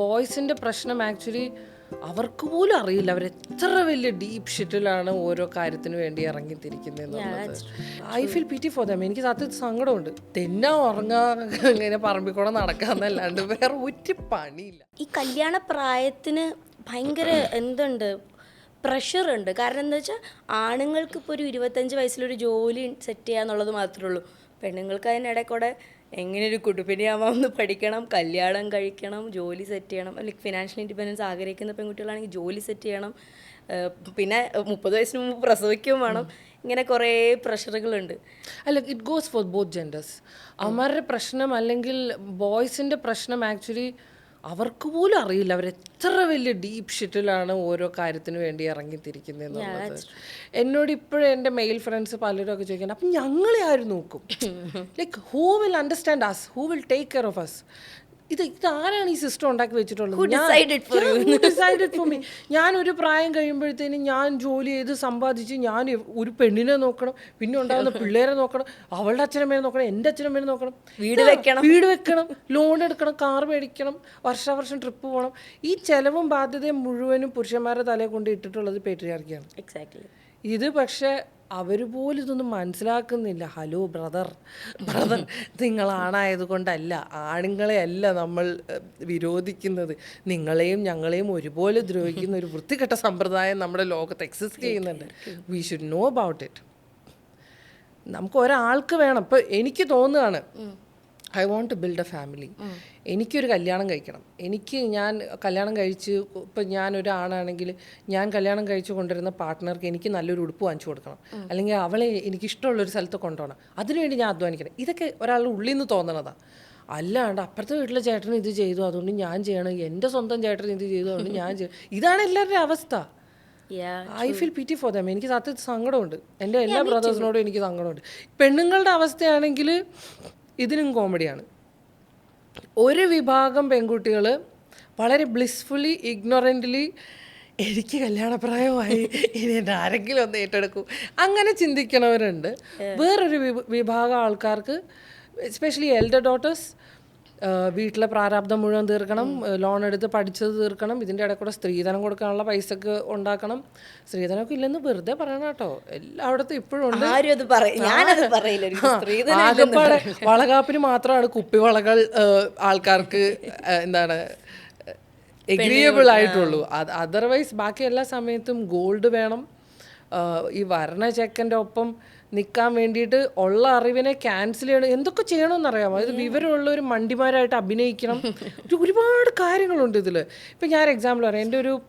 ബോയ്സിന്റെ പ്രശ്നം ആക്ച്വലി അവർക്ക് പോലും അറിയില്ല. അവർ എത്ര വലിയ ഡീപ് ഷിറ്റിലാണ് ഓരോ കാര്യത്തിന് വേണ്ടി ഇറങ്ങിത്തിരിക്കുന്നത് I feel pity for them എനിക്ക് സത്യത്തിൽ സങ്കടമുണ്ട്. തെന്നാ ഉറങ്ങാ ഇങ്ങനെ പറമ്പിൽ കൂടെ നടക്കാന്നല്ലാണ്ട് വേറെ ഒരു പണിയില്ല. ഈ കല്യാണ പ്രായത്തിന് ഭയങ്കര എന്തുണ്ട്? പ്രഷർ ഉണ്ട്. കാരണം എന്താ വെച്ചാൽ ആണുങ്ങൾക്ക് ഇപ്പോൾ ഒരു ഇരുപത്തഞ്ച് വയസ്സിലൊരു ജോലി സെറ്റ് ചെയ്യുക എന്നുള്ളത് മാത്രമേ ഉള്ളൂ. പെണ്ണുങ്ങൾക്ക് അതിനിടെ കൂടെ എങ്ങനെ ഒരു കുടുംബിനിയാവാമെന്ന് പഠിക്കണം കല്യാണം കഴിക്കണം ജോലി സെറ്റ് ചെയ്യണം. അല്ലെങ്കിൽ ഫിനാൻഷ്യൽ ഇൻഡിപെൻഡൻസ് ആഗ്രഹിക്കുന്ന പെൺകുട്ടികളാണെങ്കിൽ ജോലി സെറ്റ് ചെയ്യണം. പിന്നെ മുപ്പത് വയസ്സിന് മുമ്പ് പ്രസവിക്കുകയും വേണം. ഇങ്ങനെ കുറേ പ്രഷറുകളുണ്ട്. അല്ല it goes for both genders അവന്മാരുടെ പ്രശ്നം അല്ലെങ്കിൽ ബോയ്സിന്റെ പ്രശ്നം ആക്ച്വലി അവർക്ക് പോലും അറിയില്ല. അവർ എത്ര വലിയ ഡീപ്പ് ഷിറ്റിലാണ് ഓരോ കാര്യത്തിന് വേണ്ടി ഇറങ്ങിത്തിരിക്കുന്നത് എന്നുള്ളത് എന്നോട് ഇപ്പോഴും എന്റെ മെയിൽ ഫ്രണ്ട്സ് പലരും ഒക്കെ ചോദിക്കുന്നത് അപ്പം ഞങ്ങളെ ആരും നോക്കും? Like who will understand us who will take care of us ഇത് ഇതാരാണ് ഈ സിസ്റ്റം ഉണ്ടാക്കി വെച്ചിട്ടുള്ളത്? ഞാൻ ഒരു പ്രായം കഴിയുമ്പോഴത്തേനും ഞാൻ ജോലി ചെയ്ത് സമ്പാദിച്ച് ഞാൻ ഒരു പെണ്ണിനെ നോക്കണം പിന്നെ ഉണ്ടാകുന്ന പിള്ളേരെ നോക്കണം അവളുടെ അച്ഛനമ്മേനെ നോക്കണം എന്റെ അച്ഛനമ്മേനെ നോക്കണം. വീട് വെക്കണം. വീട് വെക്കണം ലോൺ എടുക്കണം കാർ മേടിക്കണം വർഷാവർഷം ട്രിപ്പ് പോകണം. ഈ ചെലവും ബാധ്യതയും മുഴുവനും പുരുഷന്മാരുടെ തലയെ കൊണ്ട് ഇട്ടിട്ടുള്ളത് പേട്രിയാർക്കിയാണ് എക്സാക്ട്ലി ഇത് പക്ഷെ അവർ പോലും ഇതൊന്നും മനസ്സിലാക്കുന്നില്ല. ഹലോ ബ്രദർ ബ്രദർ നിങ്ങൾ കൊണ്ടല്ല ആണുങ്ങളെ അല്ല നമ്മൾ വിരോധിക്കുന്നത്. നിങ്ങളെയും ഞങ്ങളെയും ഒരുപോലെ ദ്രോഹിക്കുന്ന ഒരു വൃത്തികെട്ട സമ്പ്രദായം നമ്മുടെ ലോകത്ത് എക്സിസ്റ്റ് ചെയ്യുന്നുണ്ട്. We should know about it നമുക്ക് ഒരാൾക്ക് വേണം. ഇപ്പം എനിക്ക് തോന്നുകയാണ് I want to build a family എനിക്കൊരു കല്യാണം കഴിക്കണം. എനിക്ക് ഞാൻ കല്യാണം കഴിച്ച് ഇപ്പം ഞാനൊരു ആണാണെങ്കിൽ ഞാൻ കല്യാണം കഴിച്ച് കൊണ്ടുവരുന്ന പാർട്ട്ണർക്ക് എനിക്ക് നല്ലൊരു ഉടുപ്പ് വാങ്ങിച്ചു കൊടുക്കണം. അല്ലെങ്കിൽ അവളെ എനിക്ക് ഇഷ്ടമുള്ളൊരു സ്ഥലത്ത് കൊണ്ടുപോകണം. അതിനുവേണ്ടി ഞാൻ അധ്വാനിക്കണം. ഇതൊക്കെ ഒരാളുടെ ഉള്ളിൽ നിന്ന് തോന്നണതാണ് അല്ലാണ്ട് അപ്പുറത്തെ വീട്ടിലെ ചേട്ടൻ ഇത് ചെയ്തു. അതുകൊണ്ട് ഞാൻ ചെയ്യണം. എന്റെ സ്വന്തം ചേട്ടൻ ഇത് ചെയ്തു. അതുകൊണ്ട് ഞാൻ ചെയ്യണം. ഇതാണ് എല്ലാവരുടെയും അവസ്ഥ. I feel pity for them എനിക്ക് സത്യത്തിൽ സങ്കടമുണ്ട്. എന്റെ എല്ലാ ബ്രദേഴ്സിനോടും എനിക്ക് സങ്കടമുണ്ട്. പെണ്ണുങ്ങളുടെ അവസ്ഥയാണെങ്കിൽ ഇതിനും കോമഡിയാണ്. ഒരു വിഭാഗം പെൺകുട്ടികൾ വളരെ ബ്ലിസ്ഫുള്ളി ഇഗ്നോറന്റ്ലി എനിക്ക് കല്യാണപ്രായമായി ഇനി എന്റെ ആരെങ്കിലും ഒന്ന് ഏറ്റെടുക്കൂ. അങ്ങനെ ചിന്തിക്കണവരുണ്ട്. വേറൊരു വിഭ- വിഭാഗം ആൾക്കാർക്ക് എസ്പെഷ്യലി എൽഡർ ഡോട്ടേഴ്സ് വീട്ടിലെ പ്രാരാബ്ദം മുഴുവൻ തീർക്കണം ലോൺ എടുത്ത് പഠിച്ചത് തീർക്കണം ഇതിന്റെ ഇടയിൽ കൂടെ സ്ത്രീധനം കൊടുക്കാനുള്ള പൈസക്ക് ഉണ്ടാക്കണം. സ്ത്രീധനമൊക്കെ ഇല്ലെന്ന് വെറുതെ പറയണം കേട്ടോ. എല്ലായിടത്തും ഇപ്പോഴും ഉണ്ട്. സ്ത്രീധനം വളകാപ്പിന് മാത്രമാണ് കുപ്പി വളകൾ ആൾക്കാർക്ക് എന്താണ് എഗ്രിയബിൾ ആയിട്ടുള്ളൂ. അതർവൈസ് ബാക്കി എല്ലാ സമയത്തും ഗോൾഡ് വേണം. ഈ വരണ ചെക്കന്റെ ഒപ്പം നിൽക്കാൻ വേണ്ടിയിട്ട് ഉള്ള അറിവിനെ ക്യാൻസൽ ചെയ്യണം. എന്തൊക്കെ ചെയ്യണമെന്നറിയാമോ? അതായത് വിവരമുള്ള ഒരു മണ്ടിമാരായിട്ട് അഭിനയിക്കണം. ഒരു ഒരുപാട് കാര്യങ്ങളുണ്ട് ഇതിൽ ഇപ്പം ഞാൻ എക്സാമ്പിൾ പറയാം. എന്റെ ഒരു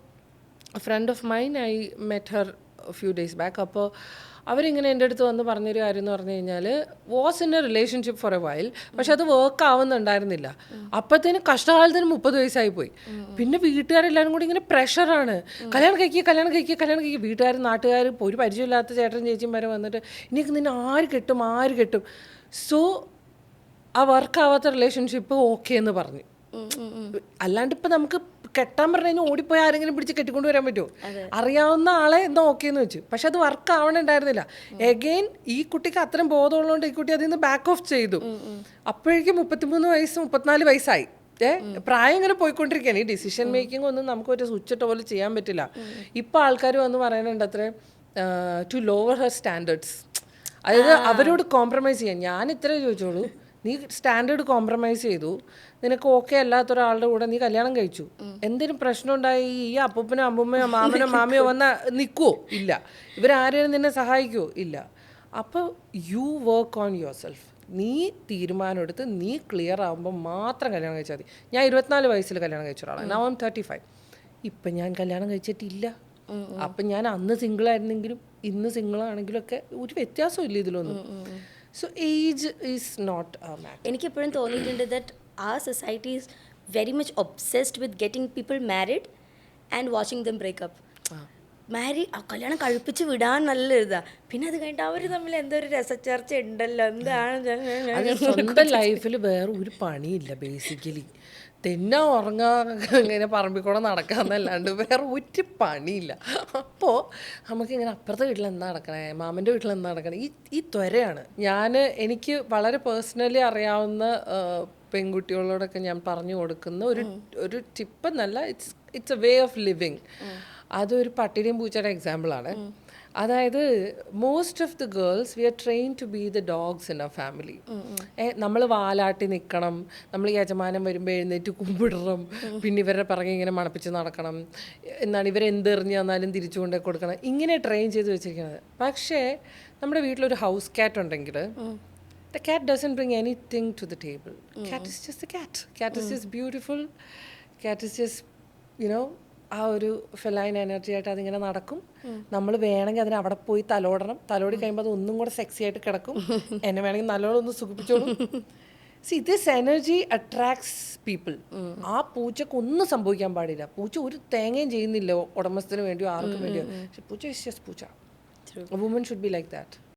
friend of mine I met her few days back അപ്പോൾ അവരിങ്ങനെ എന്റെ അടുത്ത് വന്ന് പറഞ്ഞൊരു കാര്യം എന്ന് പറഞ്ഞു കഴിഞ്ഞാൽ was in a relationship for a while പക്ഷെ അത് വർക്ക് ആവുന്നുണ്ടായിരുന്നില്ല. അപ്പത്തേന് കഷ്ടകാലത്തിന് മുപ്പത് വയസ്സായി പോയി. പിന്നെ വീട്ടുകാരെല്ലാവരും കൂടി ഇങ്ങനെ പ്രഷറാണ് കല്യാണം കഴിക്കുക കല്യാണം കഴിക്കുക കല്യാണം കഴിക്കുക വീട്ടുകാരും നാട്ടുകാരും ഒരു പരിചയമില്ലാത്ത ചേട്ടൻ ചേച്ചിയും വരെ വന്നിട്ട് ഇനിയൊക്കെ നിന്നെ ആര് കിട്ടും ആര് കിട്ടും? സോ ആ വർക്ക് ആവാത്ത റിലേഷൻഷിപ്പ് ഓക്കെ എന്ന് പറഞ്ഞു. അല്ലാണ്ട് ഇപ്പം നമുക്ക് കെട്ടാൻ പറഞ്ഞു കഴിഞ്ഞാൽ ഓടിപ്പോയി ആരെങ്കിലും പിടിച്ച് കെട്ടിക്കൊണ്ട് വരാൻ പറ്റുമോ? അറിയാവുന്ന ആളെ എന്താ ഓക്കെ എന്ന് വെച്ചു. പക്ഷെ അത് വർക്ക് ആവണുണ്ടായിരുന്നില്ല എഗെയിൻ ഈ കുട്ടിക്ക് അത്രയും ബോധമുള്ളതുകൊണ്ട് ഈ കുട്ടി അതിൽ നിന്ന് ബാക്ക് ഓഫ് ചെയ്തു അപ്പോഴേക്കും മുപ്പത്തിമൂന്ന് വയസ്സ് മുപ്പത്തിനാല് വയസ്സായി. പ്രായം ഇങ്ങനെ പോയിക്കൊണ്ടിരിക്കുകയാണ്. ഈ ഡിസിഷൻ മേക്കിംഗ് ഒന്നും നമുക്ക് ഒരു സ്വിച്ച് ഇട്ട പോലെ ചെയ്യാൻ പറ്റില്ല. ഇപ്പൊ ആൾക്കാർ വന്ന് പറയുന്നുണ്ട് അത്ര ടു ലോവർ ഹർ സ്റ്റാൻഡേർഡ്സ് അതായത് അവരോട് കോംപ്രമൈസ് ചെയ്യാൻ. ഞാൻ ഇത്രേ ചോദിച്ചോളൂ. നീ സ്റ്റാൻഡേർഡ് കോംപ്രമൈസ് ചെയ്തു. നിനക്ക് ഓക്കെ അല്ലാത്ത ഒരാളുടെ കൂടെ നീ കല്യാണം കഴിച്ചു. എന്തിനും പ്രശ്നം ഉണ്ടായി? ഈ അപ്പൂപ്പനോ അമ്മൂമ്മയോ മാമനോ മാമിയോ വന്ന നിൽക്കുവോ ഇല്ല. ഇവരാരെയും നിന്നെ സഹായിക്കുവോ? ഇല്ല. അപ്പോൾ you work on yourself നീ തീരുമാനമെടുത്ത് നീ ക്ലിയർ ആകുമ്പോൾ മാത്രം കല്യാണം കഴിച്ചാൽ മതി. ഞാൻ ഇരുപത്തിനാല് വയസ്സിൽ കല്യാണം കഴിച്ച ഒരാളാണ് നവം തേർട്ടി ഫൈവ് ഇപ്പം ഞാൻ കല്യാണം കഴിച്ചിട്ടില്ല. അപ്പം ഞാൻ അന്ന് സിംഗിളായിരുന്നെങ്കിലും ഇന്ന് സിംഗിളാണെങ്കിലും ഒക്കെ ഒരു വ്യത്യാസമില്ല ഇതിലൊന്നും. സോ ഏജ് ഈസ് നോട്ട് എനിക്കെപ്പോഴും തോന്നിയിട്ടുണ്ട് ദറ്റ് ആ society is very much obsessed with getting people married and watching them breakup marry കല്യാണം കഴിപ്പിച്ച് വിടാൻ നല്ല ഇതാ. പിന്നെ അത് കഴിഞ്ഞിട്ട് അവർ തമ്മിൽ എന്തോ ഒരു രസച്ചർച്ച ഉണ്ടല്ലോ. എന്താണ്? സ്വന്തം ലൈഫിൽ വേറെ ഒരു പണിയില്ല ബേസിക്കലി തെന്നാ ഉറങ്ങാ ഇങ്ങനെ പറമ്പിക്കൂടെ നടക്കാന്നല്ലാണ്ട് വേറെ ഒരു പണിയില്ല. അപ്പോൾ നമുക്കിങ്ങനെ അപ്പുറത്തെ വീട്ടിൽ എന്താ നടക്കണേ? മാമന്റെ വീട്ടിൽ എന്താ നടക്കണേ? ഈ ഈ ത്വരയാണ്. ഞാൻ എനിക്ക് വളരെ പേഴ്സണലി അറിയാവുന്ന പെൺകുട്ടികളോടൊക്കെ ഞാൻ പറഞ്ഞു കൊടുക്കുന്ന ഒരു ഒരു ടിപ്പ് എന്നല്ല it's it's a way of living. അതൊരു പട്ടിണിയും പൂച്ചയുടെ എക്സാമ്പിളാണ്. അതായത് most of the girls we are train to be the dogs in a family നമ്മൾ വാലാട്ടി നിൽക്കണം നമ്മൾ യജമാനം വരുമ്പോൾ എഴുന്നേറ്റ് കുമ്പിടണം പിന്നെ ഇവരുടെ പിറകെ ഇങ്ങനെ മണപ്പിച്ച് നടക്കണം എന്നാണ് ഇവരെന്തെറിഞ്ഞ് തന്നാലും തിരിച്ചു കൊണ്ടേ കൊടുക്കണം. ഇങ്ങനെ ട്രെയിൻ ചെയ്ത് വെച്ചിരിക്കുന്നത്. പക്ഷേ നമ്മുടെ വീട്ടിലൊരു ഹൗസ് ക്യാറ്റ് ഉണ്ടെങ്കിൽ the cat doesn't bring anything to the table cat is just the cat cat is just beautiful cat is just know, ആ ഒരു ഫെലൈൻ എനർജി ആയിട്ട് അതിങ്ങനെ നടക്കും. നമ്മൾ വേണമെങ്കിൽ അതിന് അവിടെ പോയി തലോടണം. തലോടി കഴിയുമ്പോൾ അത് ഒന്നും കൂടെ സെക്സി ആയിട്ട് കിടക്കും. എന്നെ വേണമെങ്കിൽ നല്ലോണം ഒന്ന് സുഖിപ്പിച്ചോളും. See this energy attracts people ആ പൂച്ചക്ക് ഒന്നും സംഭവിക്കാൻ പാടില്ല. പൂച്ച ഒരു തേങ്ങയും ചെയ്യുന്നില്ല ഉടമസ്ഥന് വേണ്ടിയോ ആർക്കും വേണ്ടിയോ. പക്ഷെ പൂച്ച ഇസ് ജസ്റ്റ് പൂച്ച. Woman should be like that